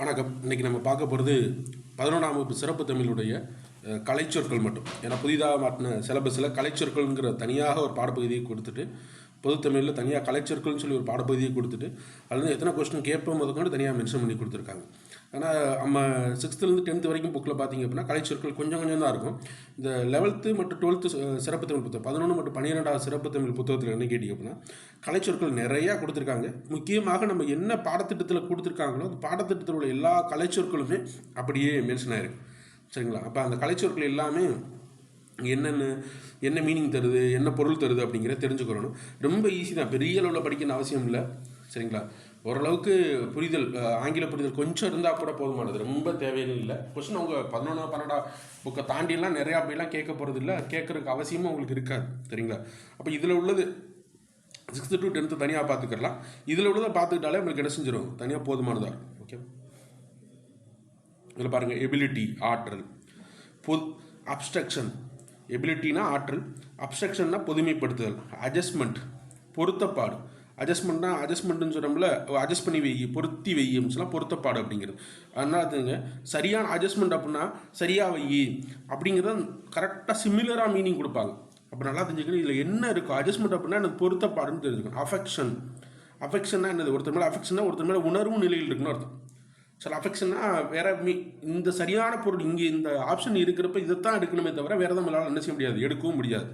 வணக்கம். இன்றைக்கி நம்ம பார்க்க போகிறது பதினொன்றாம் வகுப்பு சிறப்பு தமிழுடைய கலைச்சொற்கள் மட்டும். ஏன்னா புதிதாக மாட்டின சிலபஸில் கலைச்சொற்கள்ங்கிற தனியாக ஒரு பாடப்பகுதியை கொடுத்துட்டு பொதுத்தமிழில் தனியாக கலைச்சொற்கள்னு சொல்லி ஒரு பாடப்பகுதியை கொடுத்துட்டு அதில் எத்தனை கொஸ்டின் கேட்போம் முதற்கொண்டு தனியாக மென்ஷன் பண்ணி கொடுத்துருக்காங்க. ஆனால் நம்ம சிக்ஸ்த்துலேருந்து டென்த்து வரைக்கும் புக்கில் பார்த்தீங்க அப்படின்னா கலைச்சொற்கள் கொஞ்சம் கொஞ்சம் தான் இருக்கும். இந்த லெவல்த்து மற்றும் டுவெல்த்து சிறப்பு தமிழ் புத்தகம் பதினொன்று மற்றும் பன்னிரெண்டாவது சிறப்பு தமிழ் புத்தகத்தில் என்ன கேட்டிங்க அப்படின்னா கலைச்சொற்கள் நிறையா கொடுத்துருக்காங்க. முக்கியமாக நம்ம என்ன பாடத்திட்டத்தில் கொடுத்துருக்காங்களோ அந்த பாடத்திட்டத்தில் உள்ள எல்லா கலைச்சொற்களுமே அப்படியே மென்ஷன் ஆயிருக்கு. சரிங்களா? அப்போ அந்த கலைச்சொற்கள் எல்லாமே என்னென்ன என்ன மீனிங் தருது என்ன பொருள் தருது அப்படிங்கிறத தெரிஞ்சுக்கிறணும் ரொம்ப ஈஸி தான். பெரிய அளவில் படிக்கணும் அவசியம் இல்லை. சரிங்களா? ஓரளவுக்கு புரிதல் ஆங்கில புரிதல் கொஞ்சம் இருந்தால் கூட போதுமானது. ரொம்ப தேவையில்லை இல்லை. கொஸ்டின் அவங்க பதினொன்றா பன்னெண்டா புக்கை தாண்டிலாம் நிறையா அப்படிலாம் கேட்க போகிறது இல்லை. கேட்குறதுக்கு அவசியமும் உங்களுக்கு இருக்காது சரிங்களா? அப்போ இதில் உள்ளது சிக்ஸ்த்து டு டென்த்து தனியாக பார்த்துக்கலாம் இதில் உள்ளதை பார்த்துக்கிட்டாலே உங்களுக்கு என்ன செஞ்சிடும் தனியாக போதுமானதாக இருக்கும் ஓகே இதில் பாருங்கள் எபிலிட்டி ஆற்றல். பொது அப்ஸ்ட்ரக்ஷன் எபிலிட்டினா ஆற்றல். அப்ஸ்ட்ரக்ஷன்னா பொதுமைப்படுத்துதல். அட்ஜஸ்ட்மெண்ட் பொருத்தப்பாடு. அட்ஜஸ்ட்மெண்ட்னா அட்ஜஸ்ட்மெண்ட்டுன்னு சொல்கிறோம்ல அட்ஜஸ்ட் பண்ணி வெய்யி பொருத்தி வெய்யும் சொல்லலாம் பொருத்தப்பாடு அப்படிங்கிறது. அதனால் அதுங்க சரியான அட்ஜஸ்ட்மெண்ட் அப்படின்னா சரியாக வெய்யி அப்படிங்கிறத கரெக்டாக சிமிலராக மீனிங் கொடுப்பாங்க. அப்போ நல்லா தெரிஞ்சுக்கணும் இதில் என்ன இருக்கும் அட்ஜஸ்ட்மெண்ட் அப்படின்னா எனக்கு பொருத்தப்பாடுன்னு தெரிஞ்சுக்கணும். அஃபெக்ஷன் அஃபெக்ஷன்னா என்னது? ஒருத்தர் மேலே அஃபெக்ஷன்னா ஒருத்தர் மேலே உணர்வு நிலையில் இருக்குன்னு அர்த்தம். சில அஃபெக்ஷன்னா வேற மீ இந்த சரியான பொருள் இங்கே இந்த ஆப்ஷன் இருக்கிறப்ப இதைத்தான் எடுக்கணுமே தவிர வேறு தான் நம்மளால் என்ன செய்ய முடியாது. எடுக்கவும் முடியாது.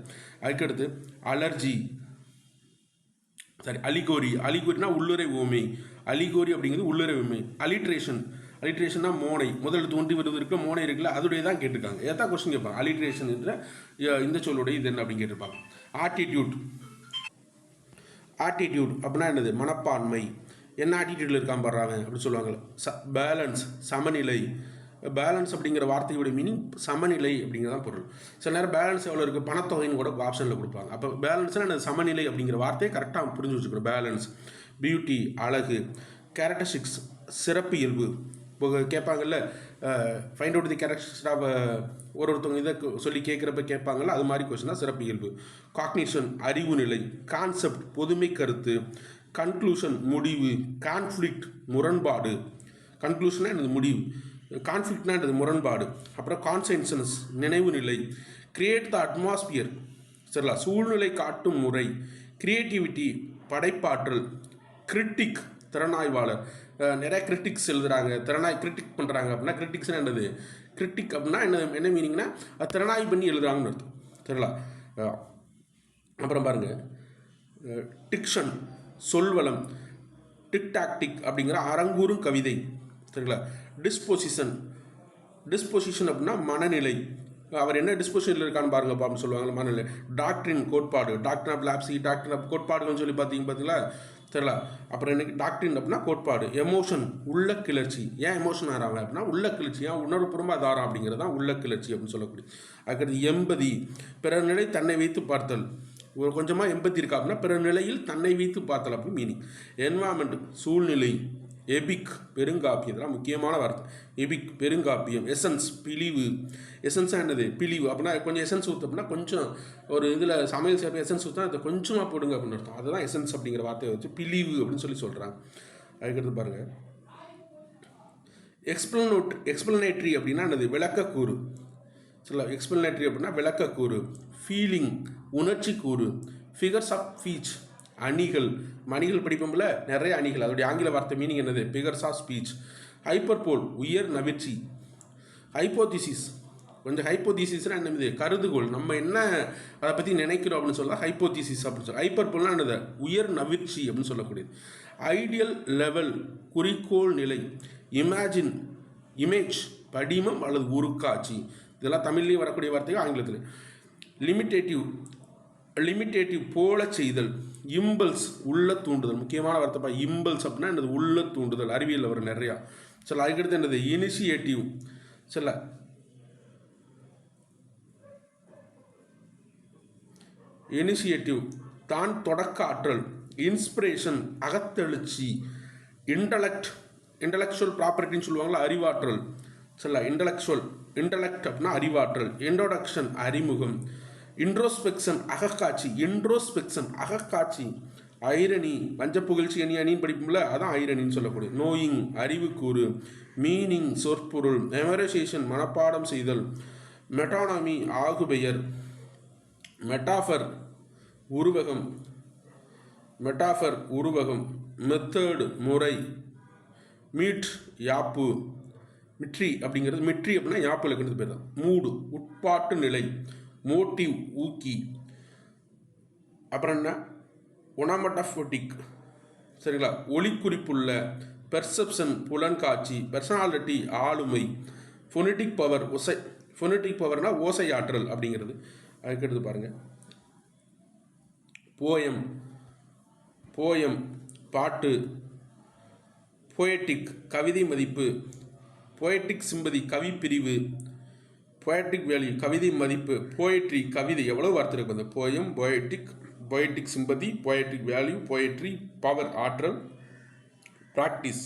அதுக்கடுத்து அலர்ஜி சரி அலிகோரி. அலிகோரினா உள்ளுரை உவமை அலிகோரி அப்படிங்கிறது உள்ளுரை உவமை அலிட்ரேஷன் அலிட்ரேஷன்னா மோனை. முதல் தோன்றி வருவது இருக்க மோனை இருக்குல்ல அதோடைய தான் கேட்டிருக்காங்க. எதான் கொஸ்டின் கேட்பாங்க. அலிட்ரேஷன் என்ற இந்த சொல்லுடைய இது என்ன அப்படின்னு கேட்டிருப்பாங்க. ஆட்டிடியூட் ஆட்டிடியூட் அப்படின்னா என்னது? மனப்பான்மை. என்ன ஆட்டிடியூடில் இருக்கான் பாடுறாங்க அப்படின்னு சொல்லுவாங்கல்ல. ச பேலன்ஸ் சமநிலை. பேலன்ஸ் அப்படிங்கிற வார்த்தையோட மீனிங் சமநிலை அப்படிங்கிறதான் பொருள். சில நேரம் பேலன்ஸ் எவ்வளோ இருக்குது பணத்தொகைன்னு கூட ஆப்ஷனில் கொடுப்பாங்க. அப்போ பேலன்ஸ்னால் அந்த சமநிலை அப்படிங்கிற வார்த்தையை கரெக்டாக புரிஞ்சு வச்சுக்கணும். பேலன்ஸ் பியூட்டி அழகு கேரக்டரிஸ்டிக்ஸ் சிறப்பு இயல்பு. இப்போ கேட்பாங்கல்ல find out the characteristics of ஒரு ஒருத்தவங்க இதை சொல்லி கேட்குறப்ப கேட்பாங்கல்ல அது மாதிரி கொஸ்டின் தான் சிறப்பு இயல்பு. காக்னிஷன் அறிவு நிலை கான்செப்ட் பொதுமை கருத்து கன்க்ளூஷன் முடிவு கான்ஃப்ளிக்ட் முரண்பாடு. கன்க்ளூஷனா எனது முடிவு. கான்ஃப்ளிக்ட்னா முரண்பாடு. அப்புறம் கான்சென்சன்ஸ் நினைவு நிலை. கிரியேட் த அட்மாஸ்பியர் சரிங்களா? சூழ்நிலை காட்டும் முறை. கிரியேட்டிவிட்டி படைப்பாற்றல். கிரிட்டிக் திறனாய்வாளர். நிறைய கிரிட்டிக்ஸ் எழுதுறாங்க. திறனாய் கிரிட்டிக் பண்ணுறாங்க அப்படின்னா கிரிட்டிக்ஸ்னா என்னது? கிரிட்டிக் அப்படின்னா என்ன என்ன மீனிங்னா அது திறனாய் பண்ணி எழுதுறாங்கன்னு அர்த்தம். சரிங்களா? அப்புறம் பாருங்கள் டிக்ஷன் சொல்வளம். டிக்டாக்டிக் அப்படிங்கிற அரங்கூறும் கவிதை. சரிங்களா? டிஸ்பொசிஷன் டிஸ்பொசிஷன் அப்படின்னா மனநிலை. அவர் என்ன டிஸ்பொசிஷனில் இருக்கான்னு பாருங்க அப்படின்னு சொல்லுவாங்க மனநிலை. டாக்டரின் கோட்பாடு. டாக்டர் ஆஃப் லேப்ஸி டாக்டர் ஆஃப் கோட்பாடுகள்னு சொல்லி பார்த்தீங்க பார்த்தீங்களா? தெரியல. அப்புறம் எனக்கு டாக்டரின் அப்படின்னா கோட்பாடு. எமோஷன் உள்ள கிளர்ச்சி. ஏன் எமோஷன் ஆகிறாங்க அப்படின்னா உள்ள கிளர்ச்சி. ஏன் உணர்வுபூர்வமாக தாரம் அப்படிங்கிறது தான் உள்ள கிளர்ச்சி அப்படின்னு சொல்லக்கூடிய. அதுக்கடுத்து எம்பதி. பிறநிலை தன்னை வைத்து பார்த்தல். ஒரு கொஞ்சமாக எம்பத்தி இருக்கா அப்படின்னா பிற நிலையில் தன்னை வைத்து பார்த்தல் அப்படின்னு மீனிங் என்வாமெண்ட் சூழ்நிலை. எபிக் பெருங்காப்பியம் இதெல்லாம் முக்கியமான வார்த்தை. Epic பெருங்காப்பியம் essence பிழிவு. எசன்ஸாக என்னது? பிழிவு. அப்படின்னா கொஞ்சம் எசன்ஸ் ஊற்று அப்படின்னா கொஞ்சம் ஒரு இதில் சமையல் சேர்ப்பு எசன்ஸ் ஊற்றினா அதை கொஞ்சமாக போடுங்க அப்படின்னு அர்த்தம். அதுதான் எசன்ஸ் அப்படிங்கிற வார்த்தையை வச்சு பிழிவு அப்படின்னு சொல்லி சொல்கிறாங்க அதுக்கடுத்து பாருங்கள் எக்ஸ்பிளனோட் எக்ஸ்பிளனேட்ரி அப்படின்னா என்னது? விளக்கக்கூறு. சொல்லலாம் எக்ஸ்பிளனேட்ரி அப்படின்னா விளக்கக்கூறு. ஃபீலிங் உணர்ச்சி கூறு ஃபிகர்ஸ் ஆஃப் ஃபீச் அணிகள். மணிகள் படிப்போம்ல? நிறைய அணிகள். அதோடைய ஆங்கில வார்த்தை மீனிங் என்னது? பிகர்ஸ் ஆஃப் ஸ்பீச் ஹைப்பர்போல் உயர் நவிர்ச்சி ஹைப்போதிசிஸ் கொஞ்சம் ஹைப்போதிசிஸ்னால் என்னது? கருதுகோள். நம்ம என்ன அதை பற்றி நினைக்கிறோம் அப்படின்னு சொல்லலாம் ஹைப்போதிசிஸ் அப்படின்னு சொல்லலாம் ஹைப்பர்போல்னா என்னது? உயர் நவிர்ச்சி அப்படின்னு சொல்லக்கூடியது. ஐடியல் லெவல் குறிக்கோள் நிலை. இமேஜின் இமேஜ் படிமம் அல்லது உருக்காட்சி. இதெல்லாம் தமிழ்லேயும் வரக்கூடிய வார்த்தைகள் ஆங்கிலத்தில் லிமிட்டேட்டிவ் லிமிட்டேட்டிவ் போல செய்தல். இம்பல்ஸ் உள்ள தூண்டுதல். முக்கியமான வார்த்தைப்பா இம்பல்ஸ் அப்படின்னா என்னது? உள்ள தூண்டுதல். அறிவியல் வரும் நிறையா. சில அதுக்கடுத்து என்னது? இனிஷியேட்டிவ் சில இனிஷியேட்டிவ் தான் தொடக்க ஆற்றல். இன்ஸ்பிரேஷன் அகத்தெழுச்சி. இன்டலெக்ட் இன்டலெக்சுவல் ப்ராப்பர்ட்டின்னு சொல்லுவாங்களா அறிவாற்றல். சொல்ல இன்டலெக்சுவல் இன்டலெக்ட் அப்படின்னா அறிவாற்றல். இன்ட்ரோடக்ஷன் அறிமுகம். இன்ட்ரோஸ்பெக்ஷன் அகக்காட்சி. இன்ட்ரோஸ்பெக்ஷன் அகக்காட்சி. ஐரணி புகழ்ச்சி அணி அணின்னு படிப்போம்ல அதான் ஐரணின்னு சொல்லக்கூடிய. நோயிங் அறிவுக்கூறு மீனிங் சொற்பொருள் மெமரைசேஷன் மனப்பாடம் செய்தல் மெட்டானமி ஆகுபெயர் மெட்டாஃபர் உருவகம் மெட்டாஃபர் உருவகம் மெத்தேடு முறை மீட் யாப்பு மிட்ரி அப்படிங்கிறது மிட்ரி அப்படின்னா யாப்பு இலக்கணத்து பேர் தான். மூடு உட்பாட்டு நிலை மோட்டிவ் ஊக்கி. அப்புறம் என்ன? ஒனாமட்டாஃபோட்டிக். சரிங்களா? ஒளிக்குறிப்புள்ள பெர்செப்ஷன் புலன்காட்சி பர்சனாலிட்டி ஆளுமை ஃபொனட்டிக் பவர் ஒசை ஃபொனட்டிக் பவர்னா ஓசை ஆற்றல் அப்படிங்கிறது அதுக்கடுத்து பாருங்கள் போயம். போயம் பாட்டு. போயட்டிக் கவிதை மதிப்பு. போயட்டிக் சிம்பதி கவி பிரிவு போயட்டிக் வேல்யூ கவிதை மதிப்பு போயட்ரி கவிதை எவ்வளோ வார்த்தை இருக்கும் அந்த poem poetic poetic sympathy poetic value poetry power ஆற்றல் ப்ராக்டிஸ்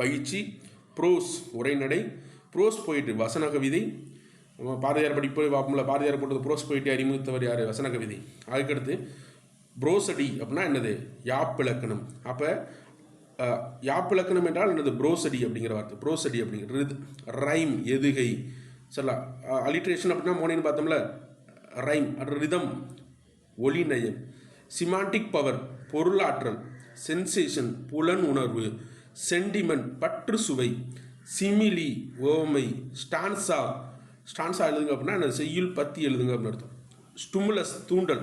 பயிற்சி ப்ரோஸ் உரைநடை ப்ரோஸ் போயிட்டு வசன கவிதை. நம்ம பாரதியார் படிப்பு பார்ப்போம்ல பாரதியார் போட்டது ப்ரோஸ் போயிட்டு அறிமுகத்தவர் யார்? வசன கவிதை. அதுக்கடுத்து ப்ரோசடி அப்படின்னா என்னது? யாப்பிலக்கணம். அப்போ யாப்பிலக்கணம் என்றால் என்னது? ப்ரோசடி அப்படிங்கிற வார்த்தை. ப்ரோசடி அப்படிங்கிறது ரைம் எதுகை. சரிங்களா அலிட்ரேஷன் அப்படின்னா மோனின்னு பார்த்தோம்ல ரைம் ரிதம் ஒளி நயம் சிமாண்டிக் பவர் பொருளாற்றல் சென்சேஷன் புலன் உணர்வு சென்டிமெண்ட் பற்று சுவை சிமிலி ஓமை ஸ்டான்சா ஸ்டான்சா எழுதுங்க அப்படின்னா என்ன செய்யுள் பத்தி எழுதுங்க அப்படின்னு அர்த்தம். ஸ்டுமுலஸ் தூண்டல்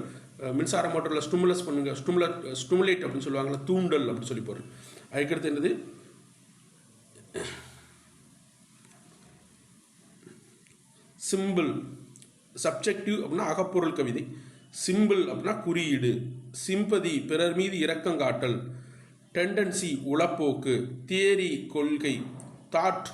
மின்சார மோட்டரில் ஸ்டுமுலஸ் பண்ணுங்கள் ஸ்டுமுல ஸ்டுமுலேட் அப்படின்னு சொல்லுவாங்கல்ல தூண்டல் அப்படின்னு சொல்லி போகிறேன் அதுக்கடுத்து என்னது? சிம்பிள் சப்ஜெக்டிவ் அப்படின்னா அகப்பொருள் கவிதை. சிம்பிள் அப்படின்னா குறியீடு. சிம்பதி பிறர் மீது இரக்கம் காட்டல். டெண்டன்சி உளப்போக்கு. தியரி கொள்கை. தாட்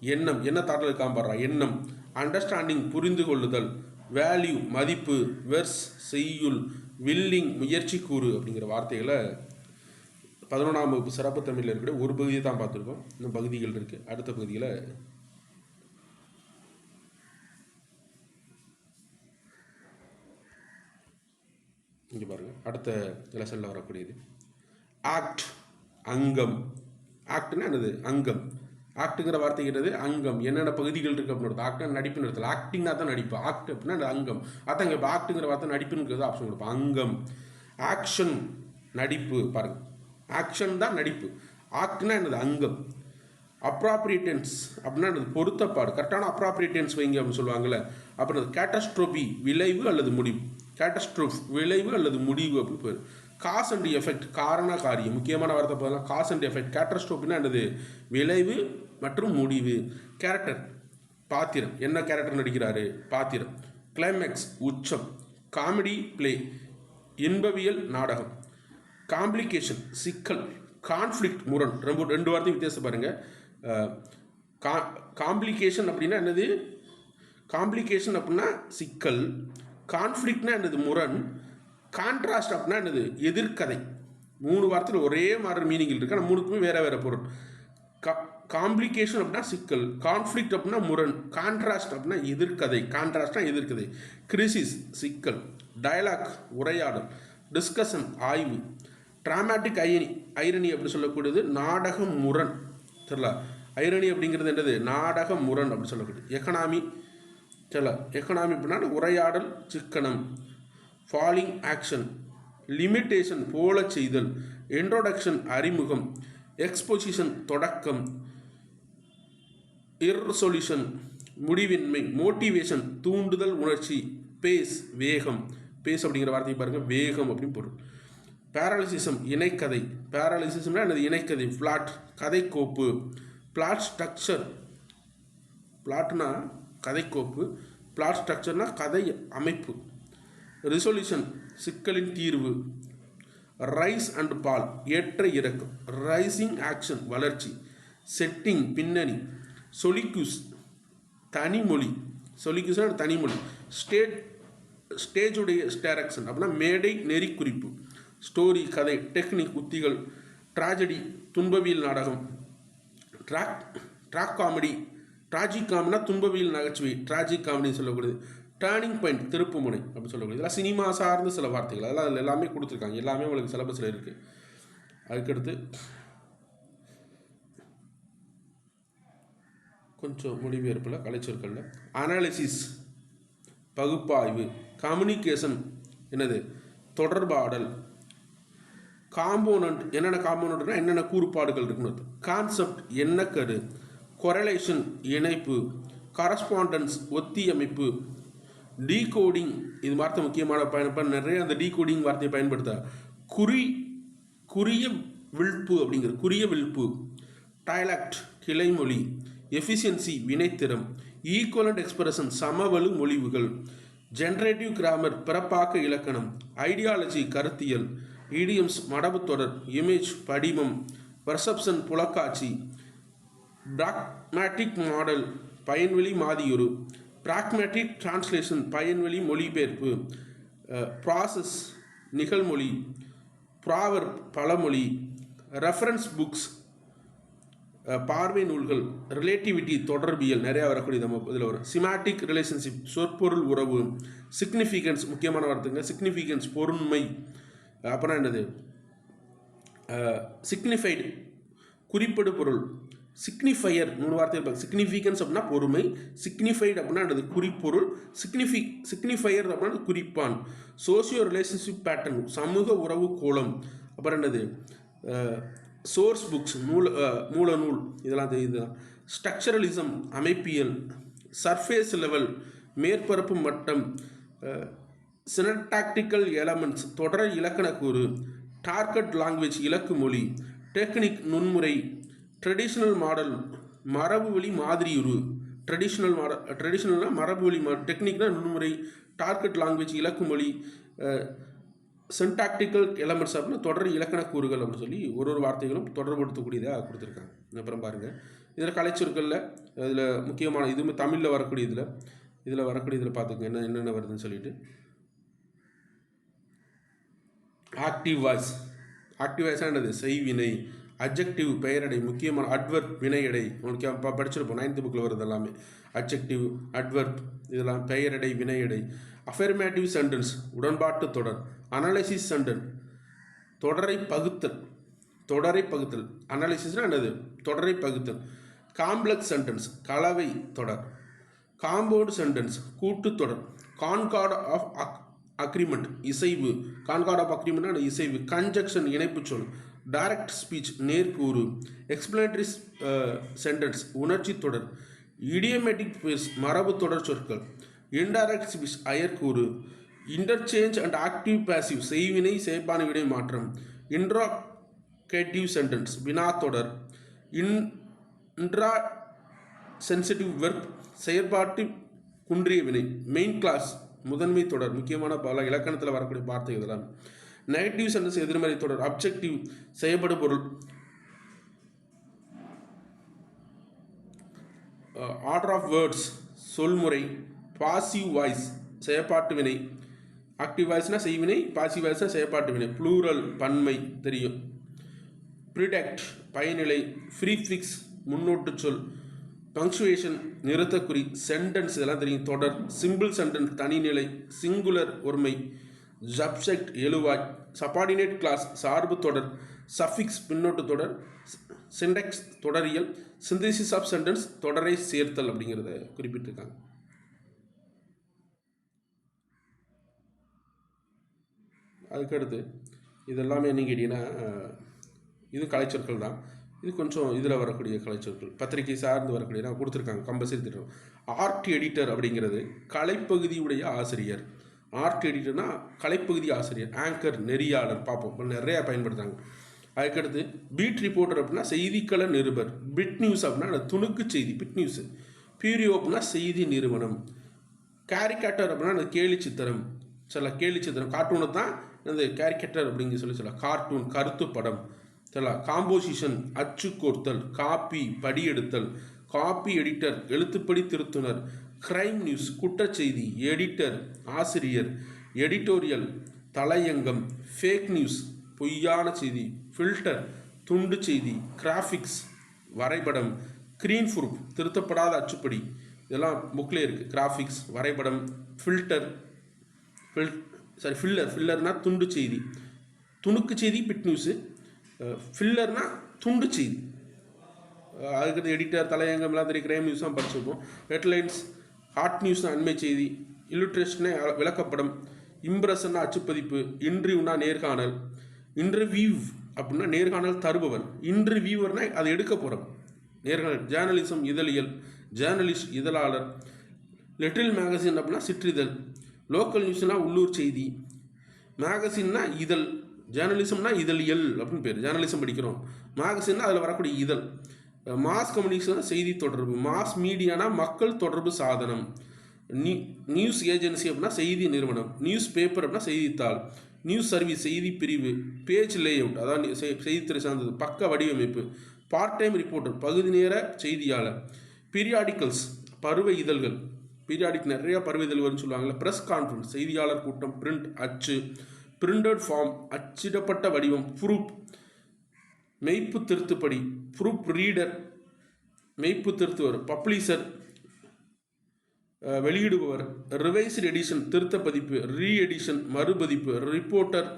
எண்ணம். என்ன தாட்டில் காம்படுறா எண்ணம். அண்டர்ஸ்டாண்டிங் புரிந்து கொள்ளுதல். வேல்யூ மதிப்பு. வெர்ஸ் செய்யுள். வில்லிங் முயற்சி கூறு அப்படிங்கிற வார்த்தைகளை பதினொன்றாம் வகுப்பு சிறப்பு தமிழில் இருக்கிற ஒரு பகுதியை தான் பார்த்துருக்கோம். இன்னும் பகுதிகள் இருக்குது அடுத்த பகுதியில் இங்கே பாருங்கள் அடுத்த லெசனில் வரக்கூடியது. ஆக்ட் அங்கம். ஆக்ட்னா என்னது? அங்கம். ஆக்டுங்கிற வார்த்தைங்கிறது அங்கம். என்னென்ன பகுதிகள் இருக்குது அப்படின்னு ஆக்ட் நடிப்பு இடத்துல ஆக்டிங்காக தான் நடிப்பு. ஆக்ட் அப்படின்னா அங்கம். அங்கம் இங்கே இப்போ ஆக்ட்டுங்கிற வார்த்தை நடிப்புங்கிறது ஆப்ஷன் கொடுப்போம். அங்கம். ஆக்ஷன் நடிப்பு. பாருங்கள் ஆக்ஷன் தான் நடிப்பு. ஆக்ட்னா என்னது? அங்கம். அப்ராப்ரியேட்டன்ஸ் அப்படின்னா என்னது? பொருத்தப்பாடு. கரெக்டான அப்ராப்ரியேட்டன்ஸ் வைங்க அப்படின்னு சொல்லுவாங்கள்ல அப்புறம் கேட்டஸ்ட்ரோபி விளைவு அல்லது முடிவு. கேட்டஸ்ட்ரோஃப் விளைவு அல்லது முடிவு அப்படி பேர் காஸ் அண்ட் எஃபெக்ட் காரண காரியம். முக்கியமான வார்த்தை பார்த்தா காஸ் அண்ட் எஃபெக்ட் கேட்டஸ்ட்ரோபின்னா என்னது? விளைவு மற்றும் முடிவு. கேரக்டர் பாத்திரம். என்ன கேரக்டர் நடிக்கிறாரு? பாத்திரம். கிளைமேக்ஸ் உச்சம். காமெடி ப்ளே இன்பவியல் நாடகம். காம்ப்ளிகேஷன் சிக்கல். கான்ஃப்ளிக்ட் முரண். ரொம்ப ரெண்டு வார்த்தையும் வித்தியாசம் பாருங்கள் கா காம்ப்ளிகேஷன் அப்படின்னா என்னது? காம்ப்ளிகேஷன் அப்படின்னா சிக்கல். கான்ஃப்ளிக்ட்னா என்னது? முரண். கான்ட்ராஸ்ட் அப்படின்னா என்னது? எதிர்கதை. மூணு வார்த்தையில் ஒரே மாதிரி மீனிங் இருக்கு. ஆனால் மூணுக்குமே வேற வேற பொருள். கா காம்ப்ளிகேஷன் அப்படின்னா சிக்கல். கான்ஃப்ளிக்ட் அப்படின்னா முரண். கான்ட்ராஸ்ட் அப்படின்னா எதிர்கதை. கான்ட்ராஸ்ட்னா எதிர்கதை. கிரிசிஸ் சிக்கல். டயலாக் உரையாடல். டிஸ்கஷன் ஆய்வு. ட்ராமாட்டிக் ஐரணி ஐரணி அப்படி சொல்லக்கூடியது நாடக முரண். தெரியல ஐரணி அப்படிங்கிறது என்னது? நாடக முரண் அப்படின்னு சொல்லக்கூடியது. எக்கனாமி சில எக்கனாமி அப்படின்னா உரையாடல் சிக்கனம் ஃபாலிங் ஆக்ஷன் லிமிட்டேஷன் போல செய்தல் இன்ட்ரோடக்ஷன் அறிமுகம் எக்ஸ்பொசிஷன் தொடக்கம் இர்சொல்யூஷன் முடிவின்மை மோட்டிவேஷன் தூண்டுதல் உணர்ச்சி பேஸ் வேகம். பேஸ் அப்படிங்கிற வார்த்தையை பாருங்கள் வேகம் அப்படின்னு பொருள். பேரலிசிசம் இணைக்கதை. பேரலிசிசம்னா என்னது? இணைக்கதை. பிளாட் கதைக்கோப்பு. பிளாட் ஸ்ட்ரக்சர் பிளாட்னா கதைக்கோப்பு பிளாட் ஸ்ட்ரக்சர்னால் கதை அமைப்பு. ரிசொல்யூஷன் சிக்கலின் தீர்வு. ரைஸ் அண்ட் பால் ஏற்ற இறக்கம். ரைசிங் ஆக்ஷன் வளர்ச்சி. செட்டிங் பின்னணி. சொலிக்யூஸ் தனிமொழி. சொலிக்யூஸ் தனிமொழி. ஸ்டேட் ஸ்டேஜுடைய ஸ்டேரக்ஷன் அப்படின்னா மேடை நெறிக்குறிப்பு. ஸ்டோரி கதை டெக்னிக் உத்திகள். ட்ராஜடி துன்பவியல் நாடகம். ட்ராக் ட்ராக் காமெடி ட்ராஜிக் காமெடினா துன்பவியல் நகைச்சுவை. ட்ராஜிக் காமெடின்னு சொல்லக்கூடியது. டேர்னிங் பாயிண்ட் திருப்புமுனை அப்படின்னு சொல்லக்கூடிய இதெல்லாம் சினிமா சார்ந்த சில வார்த்தைகள். அதெல்லாம் அதில் எல்லாமே கொடுத்துருக்காங்க. எல்லாமே உங்களுக்கு சிலபஸில் இருக்குது அதுக்கடுத்து கொஞ்சம் மொழிபெயர்ப்பில் கலைச்சொற்களில். அனாலிசிஸ் பகுப்பாய்வு கம்யூனிகேஷன் என்னது? தொடர்பாடல். காம்போனன்ட் என்னென்ன காம்போனன்ட்னா என்னென்ன கூறுபாடுகள் இருக்குன்னு கான்செப்ட் என்ன கரு? கொரலேஷன் இணைப்பு கரஸ்பாண்டன்ஸ் ஒத்தியமைப்பு டீகோடிங் இது வார்த்தை முக்கியமான பயன்ப நிறைய அந்த டீகோடிங் வார்த்தையை பயன்படுத்த. குறி குறிய விழ்ப்பு அப்படிங்கிற குறிய வில்பு டைலக்ட் கிளைமொழி எஃபிஷியன்சி வினைத்திறம் ஈக்குவலண்ட் எக்ஸ்பிரஷன் சமவலு மொழிவுகள் ஜென்ரேட்டிவ் கிராமர் பிறப்பாக்க இலக்கணம் ஐடியாலஜி கருத்தியல் இடியம்ஸ் மடபுத்தொடர் இமேஜ் படிமம் பர்செப்ஷன் புலக்காட்சி பிராக்மேட்டிக் மாடல் பயன்வெளி மாதியுரு பிராக்மேட்டிக் டிரான்ஸ்லேஷன் பயன்வெளி மொழிபெயர்ப்பு. ப்ராசஸ் நிகழ்மொழி. ப்ராவர் பழமொழி. ரெஃபரன்ஸ் புக்ஸ் பார்வை நூல்கள். ரிலேட்டிவிட்டி தொடர்பியல். நிறையா வரக்கூடிய நம்ம இதில் வரும். சிமாட்டிக் ரிலேஷன்ஷிப் சொற்பொருள் உறவு. சிக்னிஃபிகன்ஸ் முக்கியமான வார்த்தைங்க. சிக்னிஃபிகன்ஸ் பொருண்மை. அப்புறம் என்னது? சிக்னிஃபைடு குறிப்பிடு பொருள். சிக்னிஃபையர் மூணு வார்த்தை இருப்பாங்க சிக்னிஃபிகன்ஸ் அப்படின்னா பொறுமை. சிக்னிஃபைடு அப்படின்னா என்னது? குறிப்பொருள். சிக்னிஃபி சிக்னிஃபையர் அப்படின்னா குறிப்பான். சோசியோ ரிலேஷன்ஷிப் பேட்டர்ன் சமூக உறவு கோலம் அப்புறம் என்னது? சோர்ஸ் புக்ஸ் நூல் மூல நூல் இதெல்லாம் இதுதான் ஸ்ட்ரக்சரலிசம் அமைப்பியல். சர்ஃபேஸ் லெவல் மேற்பரப்பு மட்டம். சினடாக்டிக்கல் எலமெண்ட்ஸ் தொடர் இலக்கணக்கூறு டார்கெட் லாங்குவேஜ் இலக்கு மொழி. டெக்னிக் நுண்முறை. ட்ரெடிஷ்னல் மாடல் மரபு வழி மாதிரியுரு ட்ரெடிஷ்னல் மாடல் ட்ரெடிஷ்னல்னால் மரபு வழி மா டெக்னிக்னா நுண்முறை டார்கெட் லாங்குவேஜ் இலக்கு மொழி சென்டாக்டிக்கல் எலமெண்ட்ஸ் அப்படின்னா தொடர் இலக்கண கூறுகள் அப்படின்னு சொல்லி ஒரு ஒரு வார்த்தைகளும் தொடர்படுத்தக்கூடியதாக கொடுத்துருக்காங்க. அப்புறம் பாருங்கள் இதில் கலைச்சொற்களில் இதில் முக்கியமான இதுவுமே தமிழில் வரக்கூடிய இதில் இதில் வரக்கூடிய இதில் பார்த்துக்கங்க என்ன என்னென்ன வருதுன்னு சொல்லிட்டு. ஆக்டிவ் வாய்ஸ் ஆக்டிவ் வாய்ஸாக என்னது செய்வினை. அப்ஜெக்டிவ் பெயரடை முக்கியமான அட்வர்ப் வினையடை. உங்களுக்கு அப்போ படிச்சிருப்போம் நைன்த் புக்கில் வருது எல்லாமே. அப்ஜெக்டிவ் அட்வர்ப் இதெல்லாம் பெயரடை வினையடை. அஃபர்மேட்டிவ் சென்டென்ஸ் உடன்பாட்டு தொடர். அனாலிசிஸ் சென்டென்ஸ் தொடரை பகுத்தல். தொடரை பகுத்தல். அனாலிசிஸ்னால் என்னது? தொடரை பகுத்தல். காம்ப்ளெக்ஸ் சென்டென்ஸ் கலவை தொடர். காம்பவுண்ட் சென்டென்ஸ் கூட்டுத்தொடர் கான்கார்ட் ஆஃப் அக் அக்ரிமெண்ட் இசைவு. கான்கார்ட் ஆஃப் அக்ரிமெண்ட்னா இசைவு. கன்ஜக்ஷன் இணைப்பு சொல். டைரக்ட் ஸ்பீச் நேர்கூறு எக்ஸ்பிளனேட்டரி சென்டென்ஸ் உணர்ச்சி தொடர் இடியமேட்டிக் பேஸ் மரபு தொடர் சொற்கள் இன்டைரக்ட் ஸ்பீச் அயற்கூறு இன்டர்சேஞ்ச் அண்ட் ஆக்டிவ் பேசிவ் செய்வினை செயற்பான வினை மாற்றம் இன்ட்ராகேட்டிவ் சென்டென்ஸ் வினா தொடர் இன் இன்ட்ரா சென்சிட்டிவ் வெர்ப் செயற்பாட்டு குன்றிய வினை மெயின் கிளாஸ் முதன்மை தொடர் முக்கியமான பல இலக்கணத்தில் வரக்கூடிய வார்த்தை இதெல்லாம். நெகட்டிவ் சென்டென்ஸ் எதிர்மறை தொடர் அப்ஜெக்டிவ் செய்யப்படு பொருள். ஆர்டர் ஆஃப் வேர்ட்ஸ் சொல்முறை பாசிவ் வாய்ஸ் செயற்பாட்டு வினை. ஆக்டிவ் வாய்ஸ்னால் செய்வினை பாசிவ் வாய்ஸ்னால் செயற்பாட்டு வினை. ப்ளூரல் பன்மை தெரியும். ப்ரிடக்ட் பயனிலை. ஃப்ரீஃபிக்ஸ் முன்னோட்டு சொல். பங்க்சுவேஷன் நிறுத்தக்குறி. சென்டென்ஸ் இதெல்லாம் தெரியும். தொடர். சிம்பிள் சென்டென்ஸ் தனிநிலை. சிங்குலர் ஒருமை. சப்செக்ட் எழுவாய் சபார்டினேட் கிளாஸ் சார்பு தொடர் சஃபிக்ஸ் பின்னோட்டு தொடர் சிண்டெக்ஸ் தொடரியல் சிந்தேசிஸ் ஆஃப் சென்டென்ஸ் தொடரை சேர்த்தல் அப்படிங்கிறத குறிப்பிட்டிருக்காங்க. அதுக்கடுத்து இதெல்லாமே என்ன கேட்டிங்கன்னா இது கலைச்சொற்கள் தான். இது கொஞ்சம் இதில் வரக்கூடிய கலைச்சொற்கள். பத்திரிகை சார்ந்து வரக்கூடிய நான் கொடுத்துருக்காங்க கம்பல்சரி திட்டம். ஆர்ட் எடிட்டர் அப்படிங்கிறது கலைப்பகுதியுடைய ஆசிரியர். ஆர்ட் எடிட்டர்னா கலைப்பகுதி ஆசிரியர் ஆங்கர் நெறியாளர் பார்ப்போம். நிறையா நிறைய பயன்படுத்துகிறாங்க அதுக்கடுத்து பீட் ரிப்போர்ட்டர் அப்படின்னா செய்திக்கள நிருபர். பிட் நியூஸ் அப்படின்னா அந்த துணுக்கு செய்தி பிட் நியூஸ் பியூரியோ அப்படின்னா செய்தி நிறுவனம். கேரிகேட்டர் அப்படின்னா அந்த கேலி சித்திரம். சில கேலி சித்திரம். கார்ட்டூனை தான் இந்த கேரிகேட்டர் அப்படிங்க சொல்லி சொல்லலாம் கார்ட்டூன் கருத்து படம். சொல்லலாம் காம்போசிஷன் அச்சு கோர்த்தல் காப்பி படியெடுத்தல். காப்பி எடிட்டர் எழுத்துப்படி திருத்துனர். கிரைம் நியூஸ் குற்றச்செய்தி எடிட்டர் ஆசிரியர் எடிட்டோரியல் தலையங்கம் ஃபேக் நியூஸ் பொய்யான செய்தி ஃபில்டர் துண்டு செய்தி கிராஃபிக்ஸ் வரைபடம் க்ரீன் ப்ரூஃப் திருத்தப்படாத அச்சுப்படி. இதெல்லாம் புக்லேயே இருக்குது கிராஃபிக்ஸ் வரைபடம் ஃபில்டர் ஃபில் சாரி ஃபில்லர் ஃபில்லர்னால் துண்டு செய்தி. துணுக்கு செய்தி பிட் நியூஸு ஃபில்லர்னா துண்டு செய்தி. அதுக்கு எடிட்டர் தலையங்கம் எல்லாம் தெரியும். கிரைம் நியூஸ் தான் படிச்சிருப்போம். ஹெட்லைன்ஸ் ஹாட் நியூஸ் அண்மை செய்தி. இல்லுட்ரேஷனே விளக்கப்படம். இம்ப்ரெஷன்னா அச்சுப்பதிப்பு. இன்டர்வியூனா நேர்காணல். இன்டர்வியூ அப்படின்னா நேர்காணல் தருபவன். இன்டர்வியூவர்னா அதை எடுக்க போகிறோம் நேர்காணல். ஜேர்னலிசம் இதழியல். ஜேர்னலிஸ்ட் இதழாளர். லிட்டில் மேகசின் அப்படின்னா சிற்றிதழ். லோக்கல் நியூஸ்னா உள்ளூர் செய்தி. மேகசின்னா இதழ். ஜேர்னலிசம்னா இதழியல் அப்படின்னு பேர். ஜேர்னலிசம் படிக்கிறோம். மேகசின்னா அதில் வரக்கூடிய இதழ். மாஸ் கம்யூனிகேஷன் செய்தி தொடர்பு. மாஸ் மீடியானா மக்கள் தொடர்பு சாதனம். நியூ நியூஸ் ஏஜென்சி அப்படின்னா செய்தி நிறுவனம். நியூஸ் பேப்பர் அப்படின்னா செய்தித்தாள். நியூஸ் சர்வீஸ் செய்தி பிரிவு பேஜ் லேஅவுட் அதான் செய்தித்துறை சார்ந்தது. பக்க வடிவமைப்பு பார்ட் டைம் ரிப்போர்ட்டர் பகுதி நேர செய்தியாளர். பீரியாடிக்கல்ஸ் பருவ இதழ்கள். பீரியாடிக் நிறைய பருவ இதழ் வரும்னு சொல்லுவாங்கல்ல ப்ரெஸ் கான்ஃபரன்ஸ் செய்தியாளர் கூட்டம் பிரிண்ட் அச்சு. பிரிண்டட் ஃபார்ம் அச்சிடப்பட்ட வடிவம் ப்ரூப் மெய்ப்பு திருத்துப்படி ப்ரூப் ரீடர் மெய்ப்பு திருத்துவர் பப்ளிஷர் வெளியிடுபவர் ரிவைஸ்டு எடிஷன் திருத்த பதிப்பு ரீ எடிஷன் மறுபதிப்பு ரிப்போர்ட்டர்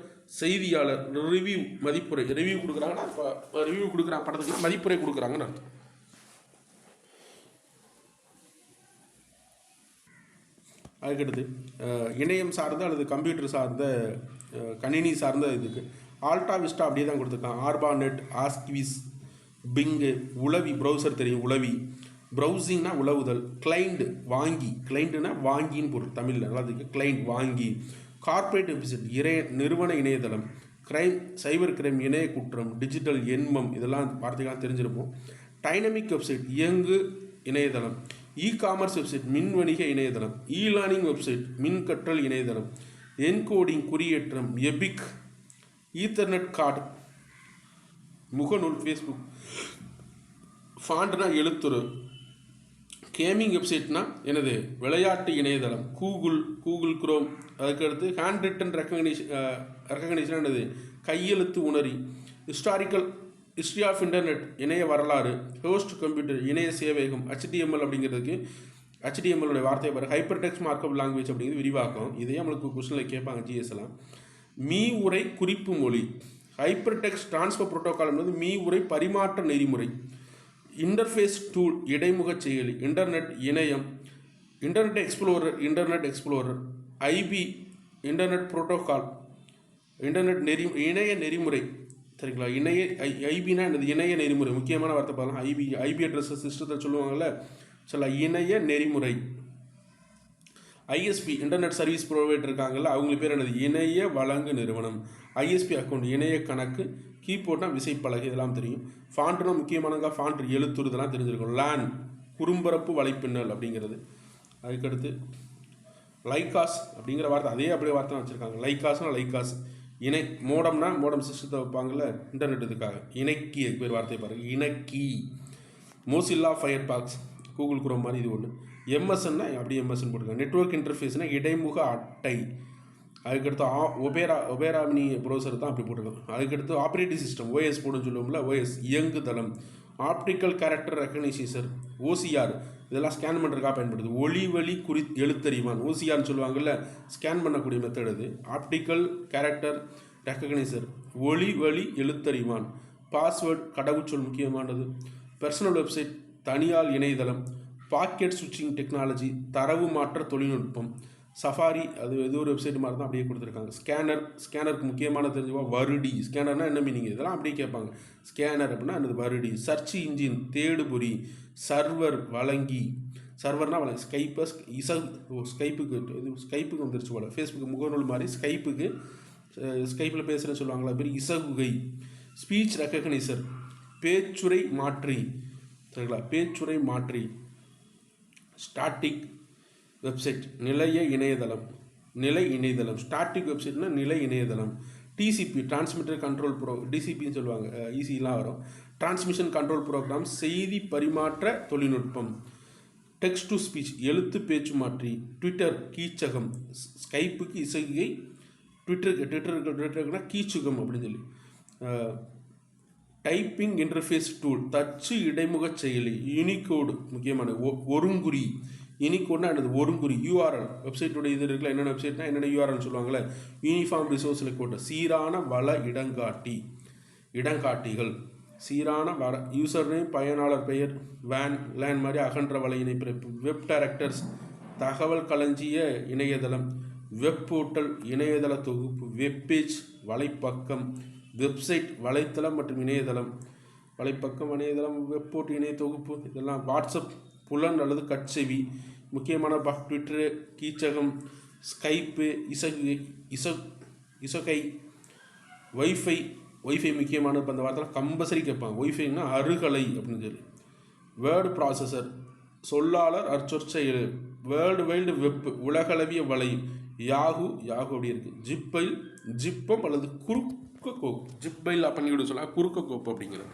செய்தியாளர் ரிவ்யூ மதிப்புரை. ரிவ்யூ கொடுக்குறாங்கன்னா இப்போ ரிவ்யூ கொடுக்குறாங்க படத்துக்கு மதிப்புரை கொடுக்குறாங்கன்னு அர்த்தம். அதுக்கடுத்து இணையம் சார்ந்த அல்லது கம்ப்யூட்டர் சார்ந்த கணினி சார்ந்த இதுக்கு ஆல்டா விஸ்டா அப்படியே தான் கொடுத்துருக்கான் ஆர்பா நெட் ஆஸ்கிவிஸ் பிங்கு உளவி ப்ரௌசர் தெரியும் உளவி. ப்ரௌசிங்னா உழவுதல் கிளைண்டு வாங்கி கிளைண்டுனா வாங்கின்னு பொருள். தமிழில் எல்லாத்துக்கு கிளைண்ட் வாங்கி. கார்ப்பரேட் வெப்சைட் இணைய நிறுவன இணையதளம். கிரைம் சைபர் கிரைம் இணைய குற்றம் டிஜிட்டல் எண்மம் இதெல்லாம் வார்த்தைகளாக தெரிஞ்சிருப்போம். டைனமிக் வெப்சைட் இயங்கு இணையதளம். இ காமர்ஸ் வெப்சைட் மின் வணிக இணையதளம். இ லேர்னிங் வெப்சைட் மின் கற்றல் இணையதளம். என்கோடிங் குறியேற்றம் எபிக் ஈத்தர்நெட் கார்டு முகநூல் ஃபேஸ்புக் ஃபாண்ட்னா எழுத்துரு. கேமிங் வெப்சைட்னா எனது விளையாட்டு இணையதளம். கூகுள் கூகுள் குரோம் அதுக்கடுத்து ஹேண்ட் ரிட்டன் ரெக்கக்னிஷன் ரெக்கக்னிஷன் என்னது? கையெழுத்து உணரி. ஹிஸ்டாரிக்கல் ஹிஸ்ட்ரி ஆஃப் இன்டர்நெட் இணைய வரலாறு ஹோஸ்ட் கம்ப்யூட்டர் இணைய சேவையகம் ஹெச்டிஎம்எல் அப்படிங்கிறதுக்கு HTML வார்த்தையை பாரு ஹைப்பர் டெக்ஸ் மார்க்அப் லாங்குவேஜ் அப்படிங்கிறது விரிவாக்கம். இதே நம்மளுக்கு கொஸ்டினில் கேட்பாங்க ஜிஎஸ் மீ உரை குறிப்பு மொழி. ஹைப்பர் டெக்ஸ்ட் டிரான்ஸ்ஃபர் புரோட்டோகால் என்பது மீ உரை பரிமாற்ற நெறிமுறை. இன்டர்ஃபேஸ் டூல் இடைமுக செயலி இன்டர்நெட் இணையம் internet explorer internet explorer IP internet protocol internet நெறி இணைய நெறிமுறை. சரிங்களா? இணைய ஐ ஐபினா என்னது? இணைய நெறிமுறை. முக்கியமான வார்த்தை பார்க்கலாம் ஐபி ஐபி அட்ரஸ் சிஸ்டத்தை சொல்லுவாங்கல்ல? சில இணைய நெறிமுறை. ஐஎஸ்பி இன்டர்நெட் சர்வீஸ் ப்ரொவைடர் இருக்காங்கல்ல? அவங்களுக்கு பேர் என்னது? இணைய வழங்கு நிறுவனம். ஐஎஸ்பி அக்கௌண்ட் இணைய கணக்கு கீபோர்ட்னா விசைப்பலகை இதெல்லாம் தெரியும். ஃபாண்ட்னா முக்கியமானங்க ஃபாண்ட் எழுத்துரு இதெல்லாம் தெரிஞ்சிருக்கும். லேன் குறும்பரப்பு வலைப்பின்னல் அப்படிங்கிறது. அதுக்கடுத்து லைகாஸ் அப்படிங்கிற வார்த்தை அதே அப்படியே வார்த்தை வச்சுருக்காங்க. லைக்காஸ்னால் லைகாஸ் இணை மோடம்னா மோடம் சிஸ்டத்தை வைப்பாங்கல்ல இன்டர்நெட் இதுக்காக. இணைக்கி அதுக்கு பேர் வார்த்தை பாருங்கள் இணக்கி. Mozilla Firefox Google Chrome மாதிரி இது ஒன்று எம்எஸ்ன்னா அப்படியே எம்எஸ்ன்னு போட்டுருக்காங்க. நெட்வொர்க் இன்டர்ஃபேஸ்னால் இடைமுக அட்டை. அதுக்கடுத்து ஆ ஒபேரா ஒபேராமினி ப்ரௌசர் தான் அப்படி போட்டிருக்கோம் அதுக்கடுத்து ஆப்ரேட்டிங் சிஸ்டம் ஓஎஸ் போடுன்னு சொல்லுவோம்ல ஓஎஸ் இயங்குதளம் ஆப்டிக்கல் கேரக்டர் ரெக்கக்னைசேஷன் ஓசிஆர் இதெல்லாம் ஸ்கேன் பண்ணுறதுக்காக பயன்படுது. ஒளி வழி குறி எழுத்தறிவான் ஓசிஆர்னு சொல்லுவாங்கல்ல ஸ்கேன் பண்ணக்கூடிய மெத்தட் அது. ஆப்டிக்கல் கேரக்டர் ரெக்கக்னைசர் ஒளி வழி எழுத்தறிவான் பாஸ்வேர்ட் கடவுச்சொல் முக்கியமானது பர்சனல் வெப்சைட் தனியார் இணையதளம் பாக்கெட் சுவிட்சிங் டெக்னாலஜி தரவு மாற்ற தொழில்நுட்பம் சஃபாரி அது எது ஒரு வெப்சைட் மாதிரி தான் அப்படியே கொடுத்துருக்காங்க. ஸ்கேனர் ஸ்கேனருக்கு முக்கியமான தெரிஞ்சுவா வருடி. ஸ்கேனர்னா என்ன மீனிங் இதெல்லாம் அப்படியே கேட்பாங்க. ஸ்கேனர் அப்படின்னா என்னது? வருடி. சர்ச் இன்ஜின் தேடுபொறி சர்வர் வழங்கி. சர்வர்னால் வழங்கி. ஸ்கைப்பை இச ஓ ஸ்கைப்புக்கு இது ஸ்கைப்புக்கு வந்துருச்சு போல. ஃபேஸ்புக் முகநூல் மாதிரி ஸ்கைப்புக்கு ஸ்கைப்பில் பேசுகிறேன்னு சொல்லுவாங்களா பேர் இசகுகை. ஸ்பீச் ரெக்கக்னைசர் பேச்சுரை மாற்றி. சரிங்களா? பேச்சுரை மாற்றி. ஸ்டாட்டிக் வெப்சைட் நிலைய இணையதளம் நிலை இணையதளம் ஸ்டாட்டிக் வெப்சைட்னா நிலை இணையதளம். டிசிபி டிரான்ஸ்மிட்டர் கண்ட்ரோல் ப்ரோ டிசிபின்னு சொல்லுவாங்க ஈஸிலாம் வரும். டிரான்ஸ்மிஷன் கண்ட்ரோல் ப்ரோக்ராம் செய்தி பரிமாற்ற தொழில்நுட்பம். டெக்ஸ்ட் டு ஸ்பீச் எழுத்து பேச்சு மாற்றி ட்விட்டர் கீச்சகம் ஸ்கைப்புக்கு இசைகை ட்விட்டருக்கு ட்விட்டருக்கு ட்விட்டருக்குனா கீச்சுகம் அப்படின்னு சொல்லி. டைப்பிங் இன்டர்ஃபேஸ் டூல் தச்சு இடைமுக செயலி யூனிகோடு முக்கியமான ஒ- ஒருங்குறி. யூனிகோட்னா என்னது? ஒருங்குறி யூஆர்எல் வெப்சைட்டோட இது இருக்குல்ல என்னென்ன வெப்சைட்னா என்னென்ன யூஆர்எல் சொல்லுவாங்கல்ல? யூனிஃபார்ம் ரிசோர்ஸில் கோட் சீரான வள இடங்காட்டி. இடங்காட்டிகள். சீரான வர யூசர் நேம் பயனாளர் பெயர் வேன் லேன் மாதிரி அகன்ற வலை பிறப்பு வெப் டைரக்டர்ஸ் தகவல் களஞ்சிய இணையதளம். வெப் போர்ட்டல் இணையதள தொகுப்பு. வெப்பேஜ் வலைப்பக்கம். வெப்சைட் வலைத்தளம் மற்றும் இணையதளம். வலைப்பக்கம் இணையதளம் வெப் போர்ட் இணைய தொகுப்பு. இதெல்லாம் வாட்ஸ்அப் புலன் அல்லது கட்செவி முக்கியமான பக் ட்விட்டரு கீச்சகம் ஸ்கைப்பு இசகு இச இசகை வைஃபை வைஃபை முக்கியமான இப்போ அந்த வார்த்தை கம்பல்சரி கேட்பாங்க. வைஃபைன்னா அருகலை அப்படின்னு சொல்லி வேர்டு ப்ராசஸர் சொல்லாளர் அச்சொற்செயல் வேர்ல்டு வைல்டு வெப் உலகளவிய வலை யாகு யாகு அப்படி இருக்குது ஜிப்பைல் ஜிப்பம் அல்லது குறுக்க கோப்பு. ஜிப்பைல் பண்ணிவிட சொன்னால் குறுக்க கோப்பு அப்படிங்கிறது.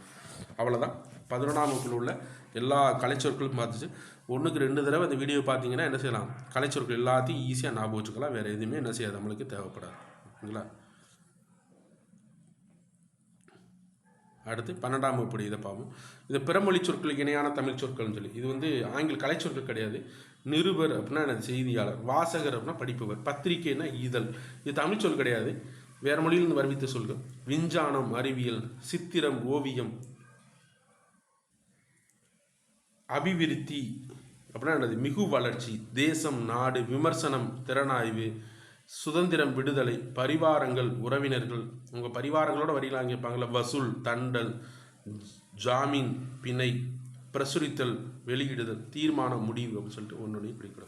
அவ்வளோதான் பதினொன்றாம் வகுப்பில் உள்ள எல்லா கலைச்சொற்களும் பார்த்துச்சு. ஒன்றுக்கு ரெண்டு தடவை அந்த வீடியோ பார்த்தீங்கன்னா என்ன செய்யலாம்? கலைச்சொற்கள் எல்லாத்தையும் ஈஸியாக ஞாபகம் வச்சுக்கலாம். வேறு எதுவுமே என்ன செய்யாது. நம்மளுக்கு தேவைப்படாது. ஓகேங்களா? அடுத்து பன்னெண்டாம் வகுப்பு இதை பார்ப்போம். இது பிறமொழி சொற்களுக்கு இணையான தமிழ் சொற்கள்னு சொல்லி. இது வந்து ஆங்கில கலைச்சொற்கள் கிடையாது. நிருபர் அப்படின்னா என்னது? செய்தியாளர். வாசகர் அப்படின்னா படிப்பவர். பத்திரிகைன்னா ஈதல். இது தமிழ் சொல் கிடையாது. வேறு மொழியிலிருந்து வருவித்த சொல்கள் விஞ்ஞானம் அறிவியல் சித்திரம் ஓவியம் அபிவிருத்தி அப்படின்னா என்னது? மிகு வளர்ச்சி தேசம் நாடு விமர்சனம் திறனாய்வு சுதந்திரம் விடுதலை பரிவாரங்கள் உறவினர்கள். உங்கள் பரிவாரங்களோட வரிகளாக கேட்பாங்கள வசூல் தண்டல் ஜாமீன் பிணை பிரசுரித்தல் வெளியிடுதல் தீர்மானம் முடிவு அப்படின்னு சொல்லிட்டு ஒன்று இப்படி கூட